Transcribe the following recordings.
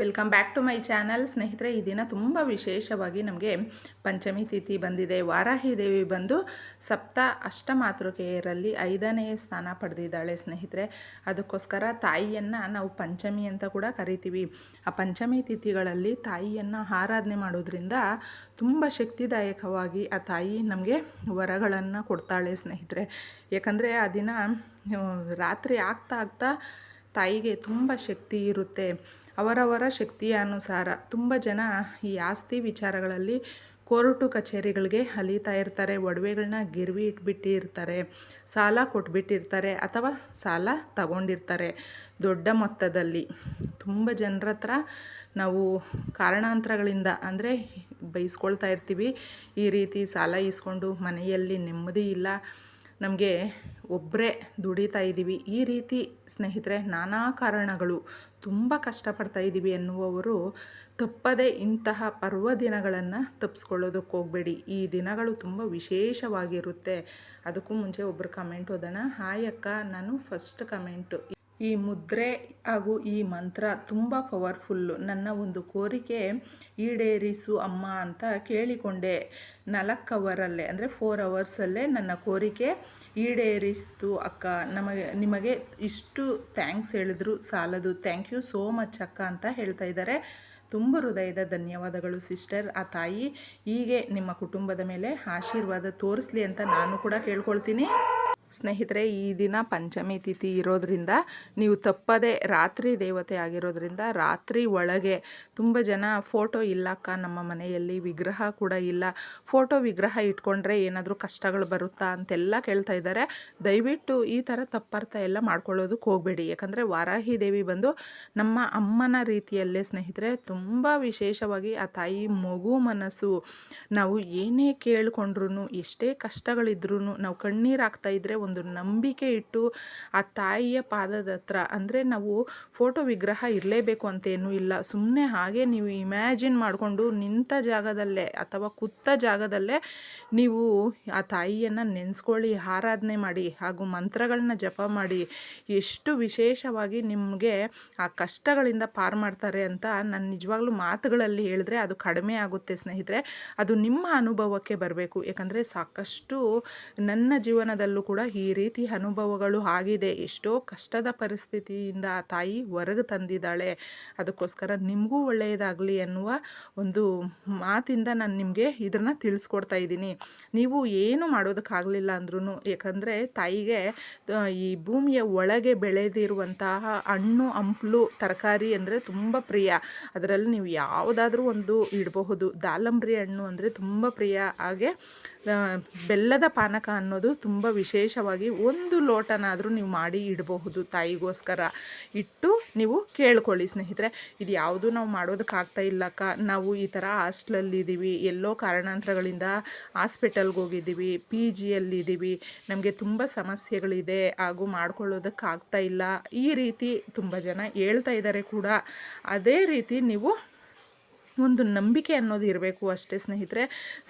Welcome back to my channel. ಸ್ನೇಹಿತರೆ, ಈ ದಿನ ತುಂಬ ವಿಶೇಷವಾಗಿ ನಮಗೆ ಪಂಚಮಿ ತಿಥಿ ಬಂದಿದೆ. ವಾರಾಹಿ ದೇವಿ ಬಂದು ಸಪ್ತ ಅಷ್ಟಮಾತೃಕೆಯರಲ್ಲಿ ಐದನೇ ಸ್ಥಾನ ಪಡೆದಿದ್ದಾಳೆ ಸ್ನೇಹಿತರೆ. ಅದಕ್ಕೋಸ್ಕರ ತಾಯಿಯನ್ನು ನಾವು ಪಂಚಮಿ ಅಂತ ಕೂಡ ಕರಿತೀವಿ. ಆ ಪಂಚಮಿ ತಿಥಿಗಳಲ್ಲಿ ತಾಯಿಯನ್ನು ಆರಾಧನೆ ಮಾಡೋದ್ರಿಂದ ತುಂಬ ಶಕ್ತಿದಾಯಕವಾಗಿ ಆ ತಾಯಿ ನಮಗೆ ವರಗಳನ್ನು ಕೊಡ್ತಾಳೆ ಸ್ನೇಹಿತರೆ. ಯಾಕಂದರೆ ಆ ದಿನ ರಾತ್ರಿ ಆಗ್ತಾ ಆಗ್ತಾ ತಾಯಿಗೆ ತುಂಬ ಶಕ್ತಿ ಇರುತ್ತೆ. ಅವರವರ ಶಕ್ತಿಯ ಅನುಸಾರ ತುಂಬ ಜನ ಈ ಆಸ್ತಿ ವಿಚಾರಗಳಲ್ಲಿ ಕೋರ್ಟು ಕಚೇರಿಗಳಿಗೆ ಅಲೀತಾ ಇರ್ತಾರೆ ಒಡವೆಗಳನ್ನ ಗಿರ್ವಿ ಇಟ್ಬಿಟ್ಟಿರ್ತಾರೆ, ಸಾಲ ಕೊಟ್ಬಿಟ್ಟಿರ್ತಾರೆ ಅಥವಾ ಸಾಲ ತಗೊಂಡಿರ್ತಾರೆ ದೊಡ್ಡ ಮೊತ್ತದಲ್ಲಿ. ತುಂಬ ಜನರ ಹತ್ರ ನಾವು ಕಾರಣಾಂತರಗಳಿಂದ ಅಂದರೆ ಬೈಸ್ಕೊಳ್ತಾ ಇರ್ತೀವಿ, ಈ ರೀತಿ ಸಾಲ ಇಸ್ಕೊಂಡು ಮನೆಯಲ್ಲಿ ನೆಮ್ಮದಿ ಇಲ್ಲ, ನಮಗೆ ಒಬ್ಬರೇ ದುಡಿತಾ ಇದ್ದೀವಿ. ಈ ರೀತಿ ಸ್ನೇಹಿತರೆ, ನಾನಾ ಕಾರಣಗಳು ತುಂಬ ಕಷ್ಟಪಡ್ತಾ ಇದ್ದೀವಿ ಎನ್ನುವವರು ತಪ್ಪದೇ ಇಂತಹ ಪರ್ವ ದಿನಗಳನ್ನು ತಪ್ಪಿಸ್ಕೊಳ್ಳೋದಕ್ಕೆ ಹೋಗಬೇಡಿ. ಈ ದಿನಗಳು ತುಂಬ ವಿಶೇಷವಾಗಿರುತ್ತೆ. ಅದಕ್ಕೂ ಮುಂಚೆ ಒಬ್ಬರು ಕಮೆಂಟ್ ಓದೋಣ. ಹಾಯ್ ಅಕ್ಕ, ನಾನು ಫಸ್ಟ್ ಕಮೆಂಟು ಈ ಮುದ್ರೆ ಹಾಗೂ ಈ ಮಂತ್ರ ತುಂಬ ಪವರ್ಫುಲ್ಲು ನನ್ನ ಒಂದು ಕೋರಿಕೆ ಈಡೇರಿಸು ಅಮ್ಮ ಅಂತ ಕೇಳಿಕೊಂಡೆ. ನಾಲ್ಕು ಅವರಲ್ಲೇ ಅಂದರೆ ಫೋರ್ ಅವರ್ಸಲ್ಲೇ ನನ್ನ ಕೋರಿಕೆ ಈಡೇರಿಸ್ತು ಅಕ್ಕ. ನಮಗೆ, ನಿಮಗೆ ಇಷ್ಟು ಥ್ಯಾಂಕ್ಸ್ ಹೇಳಿದ್ರು ಸಾಲದು. ಥ್ಯಾಂಕ್ ಯು ಸೋ ಮಚ್ ಅಕ್ಕ ಅಂತ ಹೇಳ್ತಾ ಇದ್ದಾರೆ. ತುಂಬ ಹೃದಯದ ಧನ್ಯವಾದಗಳು ಸಿಸ್ಟರ್ ಆ ತಾಯಿ ಹೀಗೆ ನಿಮ್ಮ ಕುಟುಂಬದ ಮೇಲೆ ಆಶೀರ್ವಾದ ತೋರಿಸ್ಲಿ ಅಂತ ನಾನು ಕೂಡ ಕೇಳ್ಕೊಳ್ತೀನಿ. ಸ್ನೇಹಿತರೆ, ಈ ದಿನ ಪಂಚಮಿ ತಿಥಿ ಇರೋದ್ರಿಂದ ನೀವು ತಪ್ಪದೆ ರಾತ್ರಿ ದೇವತೆ ಆಗಿರೋದ್ರಿಂದ ರಾತ್ರಿ ಒಳಗೆ ತುಂಬ ಜನ ಫೋಟೋ ಇಲ್ಲಕ್ಕ ನಮ್ಮ ಮನೆಯಲ್ಲಿ, ವಿಗ್ರಹ ಕೂಡ ಇಲ್ಲ. ಫೋಟೋ ವಿಗ್ರಹ ಇಟ್ಕೊಂಡ್ರೆ ಏನಾದರೂ ಕಷ್ಟಗಳು ಬರುತ್ತಾ ಅಂತೆಲ್ಲ ಕೇಳ್ತಾ ಇದ್ದಾರೆ. ದಯವಿಟ್ಟು ಈ ಥರ ತಪ್ಪರ್ಥ ಎಲ್ಲ ಮಾಡ್ಕೊಳ್ಳೋದಕ್ಕೆ ಹೋಗಬೇಡಿ. ಯಾಕಂದರೆ ವಾರಾಹಿ ದೇವಿ ಬಂದು ನಮ್ಮ ಅಮ್ಮನ ರೀತಿಯಲ್ಲೇ ಸ್ನೇಹಿತರೆ, ತುಂಬ ವಿಶೇಷವಾಗಿ ಆ ತಾಯಿ ಮಗು ಮನಸ್ಸು, ನಾವು ಏನೇ ಕೇಳಿಕೊಂಡ್ರು ಎಷ್ಟೇ ಕಷ್ಟಗಳಿದ್ರೂ ನಾವು ಕಣ್ಣೀರು ಹಾಕ್ತಾ ಇದ್ದರೆ ಒಂದು ನಂಬಿಕೆ ಇಟ್ಟು ಆ ತಾಯಿಯ ಪಾದದ ಹತ್ರ, ಅಂದರೆ ನಾವು ಫೋಟೋ ವಿಗ್ರಹ ಇರಲೇಬೇಕು ಅಂತೇನೂ ಇಲ್ಲ. ಸುಮ್ಮನೆ ಹಾಗೆ ನೀವು ಇಮ್ಯಾಜಿನ್ ಮಾಡಿಕೊಂಡು ನಿಂತ ಜಾಗದಲ್ಲೇ ಅಥವಾ ಕೂತ ಜಾಗದಲ್ಲೇ ನೀವು ಆ ತಾಯಿಯನ್ನು ನೆನೆಸ್ಕೊಳ್ಳಿ, ಆರಾಧನೆ ಮಾಡಿ, ಹಾಗೂ ಮಂತ್ರಗಳನ್ನ ಜಪ ಮಾಡಿ. ಎಷ್ಟು ವಿಶೇಷವಾಗಿ ನಿಮಗೆ ಆ ಕಷ್ಟಗಳಿಂದ ಪಾರು ಮಾಡ್ತಾರೆ ಅಂತ ನಾನು ನಿಜವಾಗ್ಲೂ ಮಾತುಗಳಲ್ಲಿ ಹೇಳಿದ್ರೆ ಅದು ಕಡಿಮೆ ಆಗುತ್ತೆ ಸ್ನೇಹಿತರೆ. ಅದು ನಿಮ್ಮ ಅನುಭವಕ್ಕೆ ಬರಬೇಕು. ಯಾಕಂದರೆ ಸಾಕಷ್ಟು ನನ್ನ ಜೀವನದಲ್ಲೂ ಕೂಡ ಈ ರೀತಿ ಅನುಭವಗಳು ಆಗಿದೆ. ಎಷ್ಟೋ ಕಷ್ಟದ ಪರಿಸ್ಥಿತಿಯಿಂದ ಆ ತಾಯಿ ಹೊರಗೆ ತಂದಿದ್ದಾಳೆ. ಅದಕ್ಕೋಸ್ಕರ ನಿಮಗೂ ಒಳ್ಳೆಯದಾಗಲಿ ಅನ್ನುವ ಒಂದು ಮಾತಿಂದ ನಾನು ನಿಮಗೆ ಇದನ್ನು ತಿಳಿಸ್ಕೊಡ್ತಾ ಇದ್ದೀನಿ. ನೀವು ಏನು ಮಾಡೋದಕ್ಕಾಗಲಿಲ್ಲ ಅಂದ್ರೂ ಯಾಕಂದರೆ ತಾಯಿಗೆ ಈ ಭೂಮಿಯ ಒಳಗೆ ಬೆಳೆದಿರುವಂತಹ ಹಣ್ಣು, ಹಂಪಲು, ತರಕಾರಿ ಅಂದರೆ ತುಂಬ ಪ್ರಿಯ. ಅದರಲ್ಲಿ ನೀವು ಯಾವುದಾದ್ರೂ ಒಂದು ಇಡಬಹುದು. ದಾಲಂಬ್ರಿ ಹಣ್ಣು ಅಂದರೆ ತುಂಬ ಪ್ರಿಯ. ಹಾಗೆ ಬೆಲ್ಲದ ಪಾನಕ ಅನ್ನೋದು ತುಂಬ ವಿಶೇಷವಾಗಿ ಒಂದು ಲೋಟನಾದರೂ ನೀವು ಮಾಡಿ ಇಡಬಹುದು ತಾಯಿಗೋಸ್ಕರ. ಇಟ್ಟು ನೀವು ಕೇಳ್ಕೊಳ್ಳಿ ಸ್ನೇಹಿತರೆ, ಇದು ಯಾವುದು ನಾವು ಮಾಡೋದಕ್ಕಾಗ್ತಾ ಇಲ್ಲಕ್ಕ? ನಾವು ಈ ಥರ ಹಾಸ್ಟ್ಲಲ್ಲಿ ಇದ್ದೀವಿ ಎಲ್ಲೋ ಕಾರಣಾಂತರಗಳಿಂದ ಹಾಸ್ಪಿಟಲ್ಗೆ ಹೋಗಿದ್ದೀವಿ, ಪಿ ಜಿಯಲ್ಲಿದ್ದೀವಿ, ನಮಗೆ ತುಂಬ ಸಮಸ್ಯೆಗಳಿದೆ, ಹಾಗೂ ಮಾಡ್ಕೊಳ್ಳೋದಕ್ಕಾಗ್ತಾ ಇಲ್ಲ, ಈ ರೀತಿ ತುಂಬ ಜನ ಹೇಳ್ತಾ ಇದ್ದಾರೆ ಕೂಡ. ಅದೇ ರೀತಿ ನೀವು ಒಂದು ನಂಬಿಕೆ ಅನ್ನೋದು ಇರಬೇಕು ಅಷ್ಟೇ ಸ್ನೇಹಿತರೆ.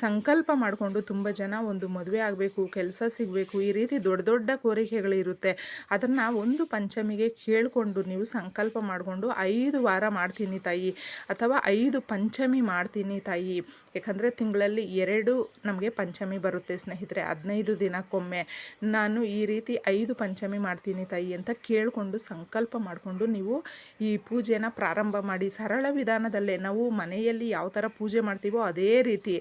ಸಂಕಲ್ಪ ಮಾಡಿಕೊಂಡು ತುಂಬ ಜನ ಒಂದು ಮದುವೆ ಆಗಬೇಕು, ಕೆಲಸ ಸಿಗಬೇಕು, ಈ ರೀತಿ ದೊಡ್ಡ ದೊಡ್ಡ ಕೋರಿಕೆಗಳಿರುತ್ತೆ ಅದನ್ನು ಒಂದು ಪಂಚಮಿಗೆ ಕೇಳಿಕೊಂಡು ನೀವು ಸಂಕಲ್ಪ ಮಾಡಿಕೊಂಡು ಐದು ವಾರ ಮಾಡ್ತೀನಿ ತಾಯಿ ಅಥವಾ ಐದು ಪಂಚಮಿ ಮಾಡ್ತೀನಿ ತಾಯಿ. ಯಾಕಂದರೆ ತಿಂಗಳಲ್ಲಿ ಎರಡು ನಮಗೆ ಪಂಚಮಿ ಬರುತ್ತೆ ಸ್ನೇಹಿತರೆ, ಹದಿನೈದು ದಿನಕ್ಕೊಮ್ಮೆ. ನಾನು ಈ ರೀತಿ ಐದು ಪಂಚಮಿ ಮಾಡ್ತೀನಿ ತಾಯಿ ಅಂತ ಕೇಳಿಕೊಂಡು ಸಂಕಲ್ಪ ಮಾಡಿಕೊಂಡು ನೀವು ಈ ಪೂಜೆನ ಪ್ರಾರಂಭ ಮಾಡಿ. ಸರಳ ವಿಧಾನದಲ್ಲೇ ನಾವು ಮನೆಯಲ್ಲಿ ಯಾವ ಥರ ಪೂಜೆ ಮಾಡ್ತೀವೋ ಅದೇ ರೀತಿ.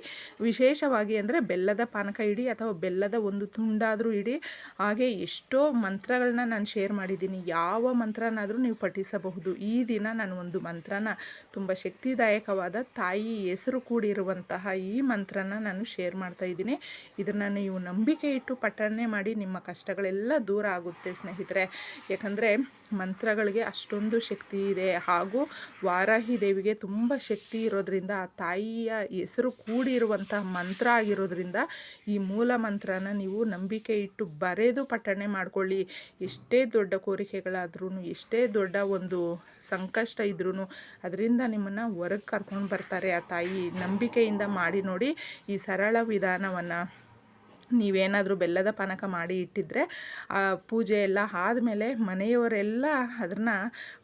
ವಿಶೇಷವಾಗಿ ಅಂದರೆ ಬೆಲ್ಲದ ಪಾನಕ ಇಡಿ ಅಥವಾ ಬೆಲ್ಲದ ಒಂದು ತುಂಡಾದರೂ ಇಡಿ. ಹಾಗೆ ಎಷ್ಟೋ ಮಂತ್ರಗಳನ್ನ ನಾನು ಶೇರ್ ಮಾಡಿದ್ದೀನಿ. ಯಾವ ಮಂತ್ರನಾದರೂ ನೀವು ಪಠಿಸಬಹುದು. ಈ ದಿನ ನಾನು ಒಂದು ಮಂತ್ರನ ತುಂಬ ಶಕ್ತಿದಾಯಕವಾದ ತಾಯಿ ಹೆಸರು ಕೂಡಿರುವಂತಹ ಈ ಮಂತ್ರನ ನಾನು ಶೇರ್ ಮಾಡ್ತಾ ಇದ್ದೀನಿ. ಇದನ್ನು ನೀವು ನಂಬಿಕೆ ಇಟ್ಟು ಪಠಣೆ ಮಾಡಿ ನಿಮ್ಮ ಕಷ್ಟಗಳೆಲ್ಲ ದೂರ ಆಗುತ್ತೆ ಸ್ನೇಹಿತರೆ. ಯಾಕಂದರೆ ಮಂತ್ರಗಳಿಗೆ ಅಷ್ಟೊಂದು ಶಕ್ತಿ ಇದೆ. ಹಾಗೂ ವಾರಾಹಿ ದೇವಿಗೆ ತುಂಬ ಶಕ್ತಿ ಇರೋದ್ರಿಂದ, ಆ ತಾಯಿಯ ಹೆಸರು ಕೂಡಿರುವಂತಹ ಮಂತ್ರ ಆಗಿರೋದ್ರಿಂದ ಈ ಮೂಲ ಮಂತ್ರನ ನೀವು ನಂಬಿಕೆ ಇಟ್ಟು ಬರೆದು ಪಠಣೆ ಮಾಡ್ಕೊಳ್ಳಿ. ಎಷ್ಟೇ ದೊಡ್ಡ ಕೋರಿಕೆಗಳಾದ್ರೂ ಎಷ್ಟೇ ದೊಡ್ಡ ಒಂದು ಸಂಕಷ್ಟ ಇದ್ರೂ ಅದರಿಂದ ನಿಮ್ಮನ್ನು ಹೊರಗೆ ಕರ್ಕೊಂಡು ಬರ್ತಾರೆ ಆ ತಾಯಿ. ನಂಬಿಕೆಯಿಂದ ಮಾಡಿ ನೋಡಿ ಈ ಸರಳ ವಿಧಾನವನ್ನು ನೀವೇನಾದರೂ ಬೆಲ್ಲದ ಪಾನಕ ಮಾಡಿ ಇಟ್ಟಿದ್ರೆ ಆ ಪೂಜೆ ಎಲ್ಲ ಆದಮೇಲೆ ಮನೆಯವರೆಲ್ಲ ಅದನ್ನು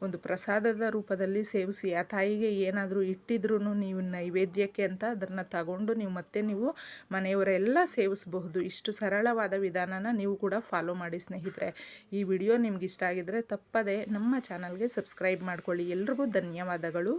ಒಂದು ಪ್ರಸಾದದ ರೂಪದಲ್ಲಿ ಸೇವಿಸಿ, ಆ ತಾಯಿಗೆ ಏನಾದರೂ ಇಟ್ಟಿದ್ರೂ ನೀವು ನೈವೇದ್ಯಕ್ಕೆ ಅಂತ ಅದನ್ನು ತಗೊಂಡು ನೀವು ಮತ್ತೆ ನೀವು ಮನೆಯವರೆಲ್ಲ ಸೇವಿಸಬಹುದು. ಇಷ್ಟು ಸರಳವಾದ ವಿಧಾನನ ನೀವು ಕೂಡ ಫಾಲೋ ಮಾಡಿ ಸ್ನೇಹಿತರೆ. ಈ ವಿಡಿಯೋ ನಿಮ್ಗೆ ಇಷ್ಟ ಆಗಿದ್ರೆ ತಪ್ಪದೆ ನಮ್ಮ ಚಾನಲ್ಗೆ ಸಬ್ಸ್ಕ್ರೈಬ್ ಮಾಡ್ಕೊಳ್ಳಿ. ಎಲ್ರಿಗೂ ಧನ್ಯವಾದಗಳು.